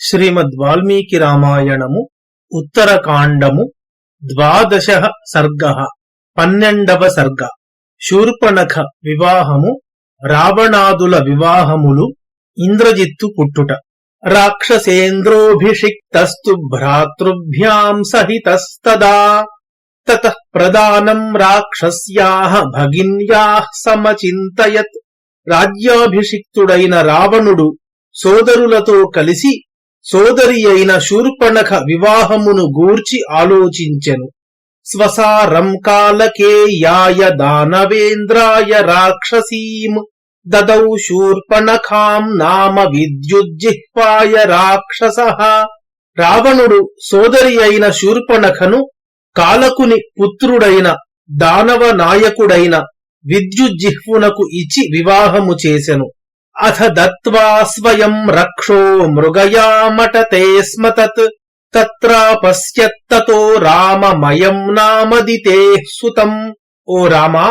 శ్రీమద్ వాల్మీకి రామాయణము ఉత్తరకాండము ద్వాదశ సర్గ పన్నెండవ సర్గ శూర్పణఖ వివాహము రావణాదుల వివాహములు ఇంద్రజిత్తు పుట్టుట రాక్షసేంద్రోభిషిక్తస్తు భ్రాతృభ్యాం సహితస్తదా తత ప్రదానం రాక్షస్యాః భగిన్యాః సమచింతయత్. రాజ్యాభిషిక్తుడైన రావణుడు సోదరులతో కలిసి సోదరి అయిన శూర్పణఖ వివాహమును గూర్చి ఆలోచించెను. స్వసారం కాలకేయాయ దానవేంద్రాయ రాక్షసీం దదౌ శూర్పణఖాం నామ విద్యుజ్జిహ్వాయ రాక్షస. రావణుడు సోదరి అయిన శూర్పణఖను కాలకుని పుత్రుడైన దానవ నాయకుడైన విద్యుజ్జిహ్వునకు ఇచ్చి వివాహము చేసెను. అథ దత్వా స్వయం రక్షో మృగయామటతే స్మ తత్రాపశ్యత్తతో రామమయం నామదితే సుతం ఓ రామా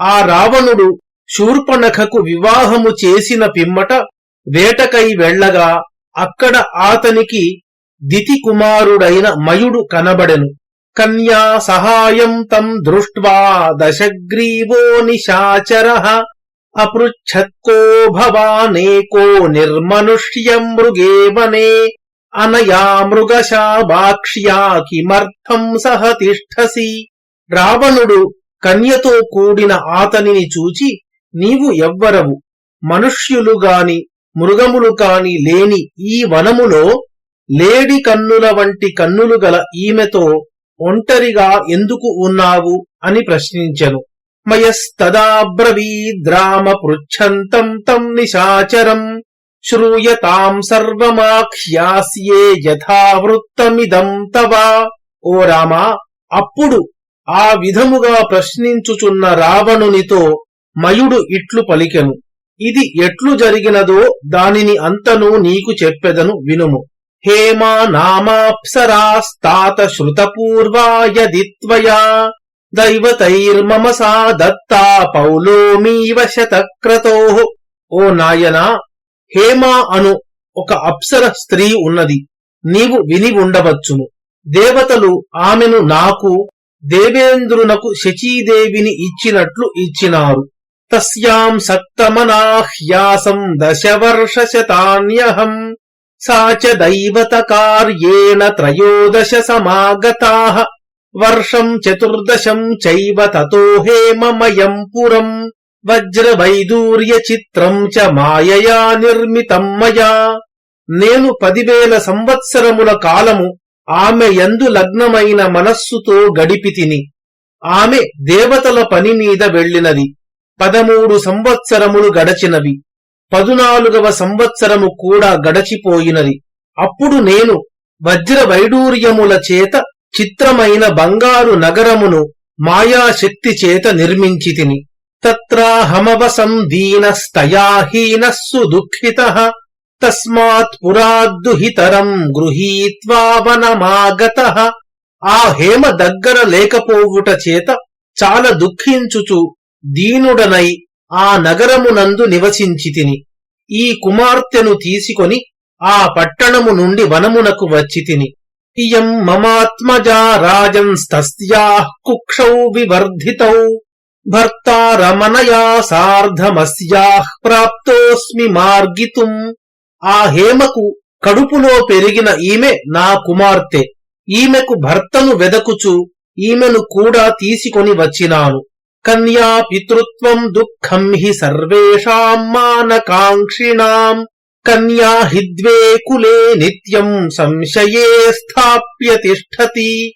ఆ రావణుడు శూర్పణఖకు వివాహము చేసిన పిమ్మట వేటకై వెళ్ళగా అక్కడ ఆతనికి దితి కుమారుడైన మయుడు కనబడెను। కన్యా సహాయం తం దృష్ట్వా దశగ్రీవో నిశాచర। అపృచ్ఛత్కో భవానేకో నిర్మనుష్యం మృగే వనే అనయా మృగశాభాక్ష్యా కిమర్థం సహ తిష్టసి. రావణుడు కన్యతో కూడిన ఆతనిని చూచి నీవు ఎవ్వరవు మనుష్యులు గాని మృగములు కాని లేని ఈ వనములో లేడి కన్నుల వంటి కన్నులు గల ఈమెతో ఒంటరిగా ఎందుకు ఉన్నావు? అని ప్రశ్నించెను. మయస్తదాబ్రవీద్రామ పృచ్ఛంతం తం నిశాచరం. శ్రూయతాం సర్వమాఖ్యాస్యే యథావృత్తమిదం తవ. ఓ రామా అప్పుడు ఆ విధముగా ప్రశ్నించుచున్న రావణునితో మయుడు ఇట్లు పలికెను. ఇది ఎట్లు జరిగినదో దానిని అంతను నీకు చెప్పెదను వినుము. హేమా నామాప్సరాస్తాత శ్రుతపూర్వాయదిత్వయా దైవతైర్మమ సా దత్తా పౌలోమీవ శతక్రతో. ఓ నాయనా హేమా అను ఒక అప్సర స్త్రీ ఉన్నది. నీవు విని ఉండవచ్చును. దేవతలు ఆమెను నాకు దేవేంద్రునకు శచీదేవిని ఇచ్చినట్లు ఇచ్చినారు. తస్యాం సక్తమనాహ్యాసం దశవర్షశతాన్యహం. సా చ దైవత కార్యేణ త్రయోదశ సమాగతాః. వర్షం చతుర్దశం చైవ తతో హేమమయం పురం. వజ్రవైదూర్య చిత్రం చ మాయయా నిర్మితం మయా. నేను పదివేల సంవత్సరముల కాలము ఆమె యందు లగ్నమైన మనస్సుతో గడిపితిని. ఆమె దేవతల పని మీద వెళ్ళినది. పదమూడు సంవత్సరములు గడచినవి. పదునాలుగవ సంవత్సరము కూడా గడచిపోయినది. అప్పుడు నేను వజ్ర వైడూర్యముల చేత చిత్రమైన బంగారు నగరమును మాయాశక్తి చేత నిర్మించితిని. తత్రాహమవసం దీనస్తయాహీనస్సు దుఃఖిత. తస్మాత్ పురాద్దుహితరం గృహీత్వా వనమాగత. ఆ హేమ దగ్గర లేకపోవుట చేత చాలా దుఃఖించుచు దీనుడనై ఆ నగరమునందు నివసించితిని. ఈ కుమార్తెను తీసుకొని ఆ పట్టణము నుండి వనమునకు వచ్చితిని. ఇయం మమాత్మజా రాజంస్తస్యాః కుక్షౌ వివర్ధితౌ భర్తారమనయా సార్ధమస్యా ప్రాప్తోస్మి మార్గితుం ఆ హేమకు కడుపులో పెరిగిన ఈమె నా కుమార్తె. ఈమెకు భర్తను వెదకుచు ఈమెను కూడా తీసుకొని వచ్చినాను. కన్యా పితృత్వం దుఃఖం హి సర్వేషాం మానకాంక్షిణాం కన్యా హిద్వే కులే నిత్యం సంశయే స్థాప్య తిష్టతి.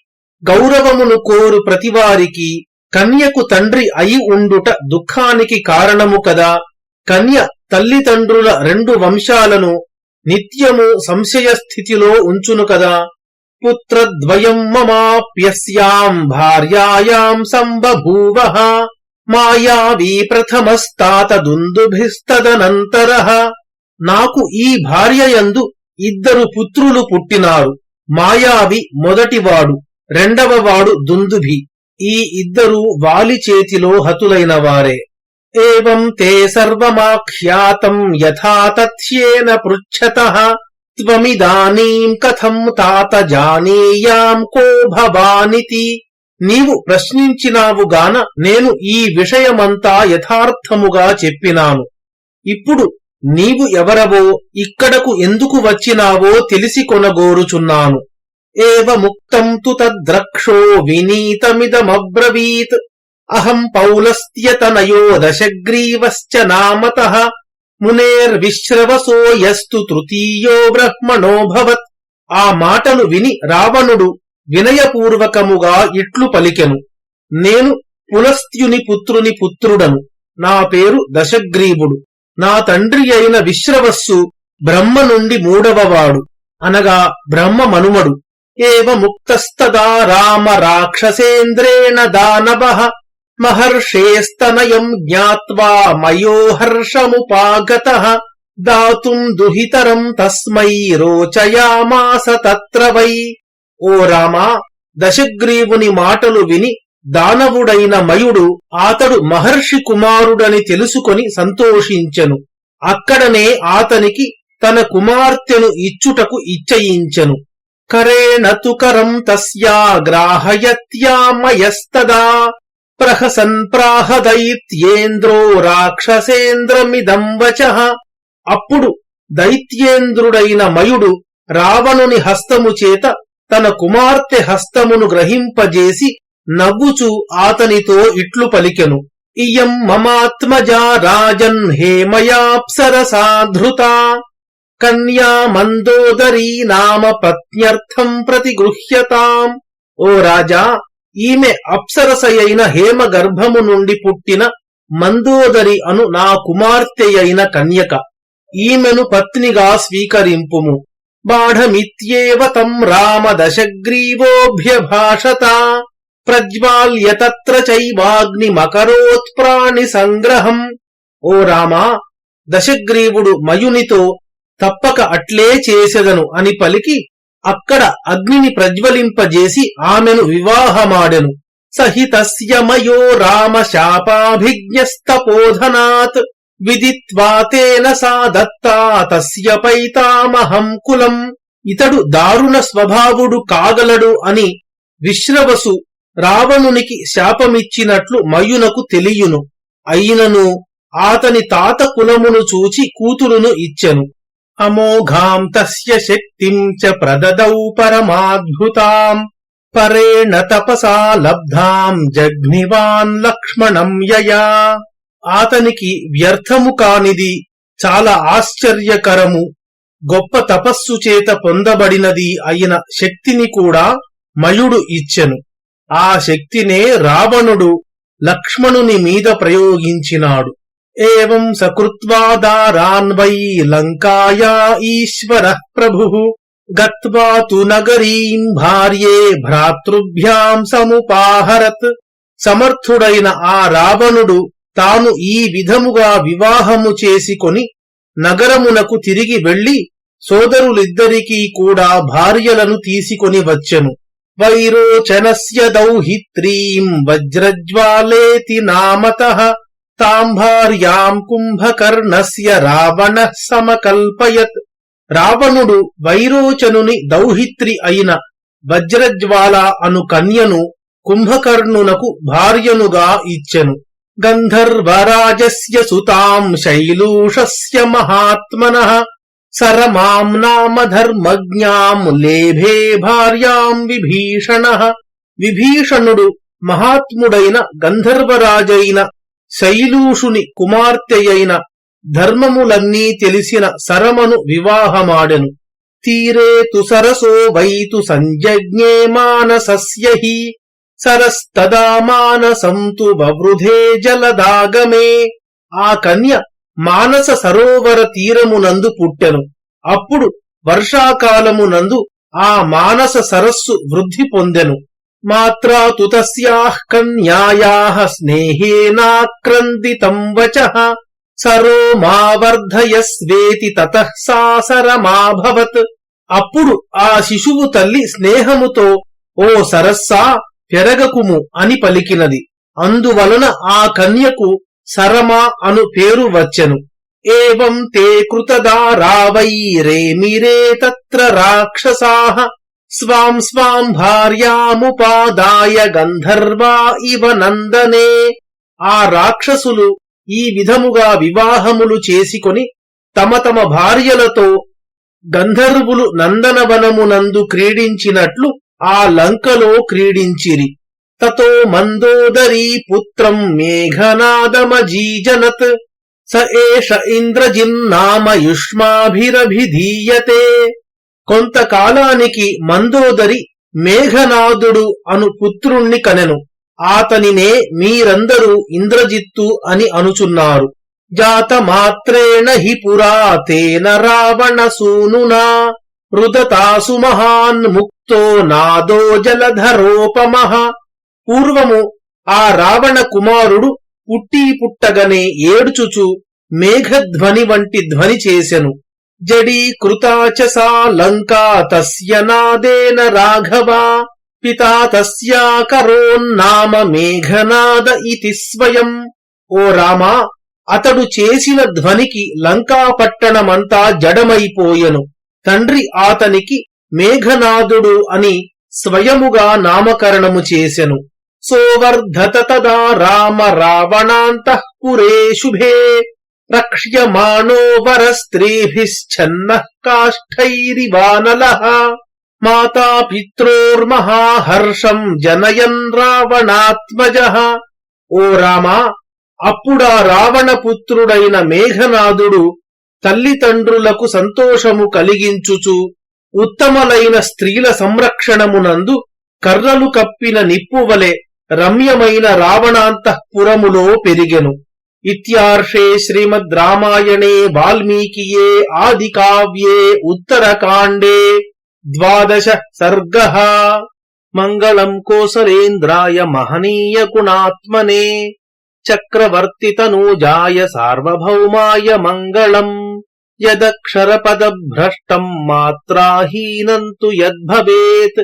గౌరవమును కోరు ప్రతివారికి కన్యకు తండ్రి అయి ఉండుట దుఃఖానికి కారణము కదా. కన్య తల్లిదండ్రుల రెండు వంశాలను నిత్యము సంశయ స్థితిలో ఉంచును కదా. పుత్రద్వయం మమాప్యస్యాం భార్యాయాం సంబభూవ. మాయావీ ప్రథమస్తాత దుందుభిస్తదనంతర నాకు ఈ భార్యయందు ఇద్దరు పుత్రులు పుట్టినారు. మాయావి మొదటివాడు రెండవవాడు దుందుభి. ఈ ఇద్దరు వాలి చేతిలో హతులైన వారే. ఏం తే సర్వమాఖ్యాతం యథా తథ్యేన పృచ్చత త్వమిదానీం కథం తాత జానీయాం కో భవానితి. నీవు ప్రశ్నించినావుగాన నేను ఈ విషయమంతా యథార్థముగా చెప్పినాను. ఇప్పుడు నీవు ఎవరవో ఇక్కడకు ఎందుకు వచ్చినావో తెలిసి కొనగోరుచున్నాను. ఏవ ముక్తం తు తద్రక్షో వినీతమిదమబ్రవీత్. అహం పౌలస్త్యతనయో దశగ్రీవశ్చ నామత మునేర్విశ్రవసో యస్తు తృతీయో బ్రహ్మణోభవత్ ఆ మాటలు విని రావణుడు వినయపూర్వకముగా ఇట్లు పలికెను. నేను పులస్త్యుని పుత్రుని పుత్రుడను. నా పేరు దశగ్రీవుడు. నా తండ్రి అయిన విశ్రవస్సు బ్రహ్మ నుండి మూడవవాడు. అనగా బ్రహ్మ మనుమడు. ఏవ ముక్తస్తదా రామ రాక్షసేంద్రేణ దానవ మహర్షేస్తనయం జ్ఞాత్వా మయోహర్షముపాగత దాతుం దుహితరం తస్మై రోచయామాస తత్ర వై. ఓ రామా దశగ్రీవుని మాటలు విని దానవుడైన మయుడు అతడు మహర్షి కుమారుడని తెలుసుకొని సంతోషించెను. అక్కడనే ఆతనికి తన కుమార్తెను ఇచ్చుటకు ఇచ్చయించెను. కరేణ తుకరం తస్యా గ్రాహయత్యామయస్తదా ప్రహసన్ ప్రాహదైత్యేంద్రో రాక్షసేంద్రమిదం వచ. అప్పుడు దైత్యేంద్రుడైన మయుడు రావణుని హస్తము చేత తన కుమార్తె హస్తమును గ్రహింపజేసి నవ్వుచు ఆతనితో ఇట్లు పలికెను. ఇయం మమాత్మజా రాజన్ హేమయాప్సరసాధృత. కన్యా మందోదరీ నామ పత్న్యర్థం ప్రతిగృహ్యతాం. ఓ రాజా ఈమె అప్సరసయైన హేమ గర్భము నుండి పుట్టిన మందోదరి అను నా కుమార్తెయైన కన్యక. ఈమెను పత్నిగా స్వీకరింపుము. బాఢమిత్యేవ తం రామ దశగ్రీవోభ్యభాషత ప్రజ్వాల్యతత్ర చైవాగ్ని మకరోత్ప్రాణి సంగ్రహం. ఓ రామా దశగ్రీవుడు మయునితో తప్పక అట్లే చేసెదను అని పలికి అక్కడ అగ్నిని ప్రజ్వలింపజేసి ఆమెను వివాహమాడెను. సహితస్య మయో రామ శాపాభిజ్ఞస్తపోధనాత్ విదిత్వాతేన సా దత్తా తస్య పైతామహం కులం. ఇతడు దారుణ స్వభావుడు కాగలడు అని విశ్రవసు రావణునికి శాపమిచ్చినట్లు మయునకు తెలియును. అయినను ఆతని తాత కులమును చూచి కూతురును ఇచ్చెను. అమోఘాం తస్య శక్తిం చ ప్రదదౌ పరమాద్భుతాం. పరేణ తపసా లబ్ధాం జగ్నివాన్ లక్ష్మణం యయా. ఆతనికి వ్యర్థము కానిది చాలా ఆశ్చర్యకరము. గొప్ప తపస్సు చేత పొందబడినది అయిన శక్తిని కూడా మయుడు ఇచ్చెను. ఆ శక్తినే రావణుడు లక్ష్మణుని మీద ప్రయోగించినాడు. ఏం సకృత్వాదారాన్వై లంకాయా ఈశ్వర ప్రభు. గత్వా తు నగరీం భార్యే భ్రాతృభ్యాం సముపాహరత్. సమర్థుడైన ఆ రావణుడు తాను ఈ విధముగా వివాహము చేసుకొని నగరమునకు తిరిగి వెళ్ళి సోదరులిద్దరికీ కూడా భార్యలను తీసుకొని వచ్చెను. వైరోచనస్య దౌహిత్రీం వజ్రజ్వాలేతి నామత తాంభార్యాం కుంభకర్ణస్య రావణ సమకల్పయత్. రావణుడు వైరోచనుని దౌహిత్రి అయిన వజ్రజ్వాల అను కన్యను కుంభకర్ణునకు భార్యనుగా ఇచ్చెను. గంధర్వరాజస్య సుతాం శైలూషస్య మహాత్మన సరమాం నామ ధర్మజ్ఞాం లేభే భార్యాం విభీషణ విభీషణుడు మహాత్ముడైన గంధర్వరాజైన శైలూషుని కుమార్తెయైన ధర్మములన్నీ తెలిసిన సరమను వివాహమాడెను। తీరే తు సరసో వైతు సంజజ్ఞే మానసస్య హి। సరస్తదా మానసం తు జలదాగమే। ఆ కన్య మానస సరోవర తీరమునందు పుట్టెను. అప్పుడు వర్షాకాలమునందు ఆ మానస సరస్సు వృద్ధి పొందెను. మాత్రా తు తస్యాః కన్యాయాः స్నేహేనాక్రందితం వచః. సరో మావర్ధయస్వేతి తతః సాసరమాభవత్. అప్పుడు ఆ శిశువు తల్లి స్నేహముతో ఓ సరస్సా పెరగకుము అని పలికినది. అందువలన ఆ కన్యకు సరమ అను పేరు వచ్చెను. ఏం తే కృతదారా తత్ర రాక్షసాహ స్వాం స్వాం భార్యాముపాదాయ గంధర్వా ఇవ నందనే. ఆ రాక్షసులు ఈ విధముగా వివాహములు చేసుకొని తమ తమ భార్యలతో గంధర్వులు నందనవనమునందు క్రీడించినట్లు ఆ లంకలో క్రీడించిరి. తతో మందోదరీ పుత్రం మేఘనాదమజీజనత్ స ఏష ఇంద్రజిన్నామయుష్మాభిరభిధీయతే కొంతకాలానికి మందోదరి మేఘనాదుడు అను పుత్రుణ్ణి కనెను. ఆతనినే మీరందరూ ఇంద్రజిత్తు అని అనుచున్నారు. జాతమాత్రేణ హి పురా తేన రావణ సూనునా రుదతాసు మహాన్ ముక్తో నాదో జలధరోపమః। పూర్వము ఆ రావణ కుమారుడు పుట్టి పుట్టగనే ఏడుచుచు మేఘధ్వని వంటి ధ్వని చేసెను. జడీకృతాచ సా లంకా తస్య నాదేన రాఘవా పితా తస్యాకరోన్నామ మేఘనాద ఇతి స్వయం. ఓ రామా అతడు చేసిన ధ్వనికి లంకా పట్టణమంతా జడమైపోయెను. తండ్రి ఆతనికి మేఘనాదుడు అని స్వయముగా నామకరణము చేసెను. సోవర్ధత తదా రామ రావణాంతఃపురే శుభే రక్ష్యమాణో వరస్త్రీభిశ్చన్న కాష్ఠైరివానలః మాతా పిత్రోర్మహాహర్షం జనయన్ రావణాత్మజ ఓ రామా అప్పుడా రావణపుత్రుడైన మేఘనాథుడు తల్లిదండ్రులకు సంతోషము కలిగించుచు ఉత్తమలైన స్త్రీల సంరక్షణమునందు కర్రలు కప్పిన నిప్పువలె రమ్యమైన రావణాంతఃపురములో పెరిగెను. ఇత్యార్షే శ్రీమద్ రామాయణే వాల్మీకియే ఆది కావ్యే ఉత్తరకాండే ద్వాదశ సర్గ. మంగళం కోసలేంద్రాయ మహనీయ గుణాత్మనే చక్రవర్తి తనూజాయ సార్వభౌమాయ మంగళం యదక్షరపదభ్రష్టం మాత్రాహీనం తు యద్భవేత్.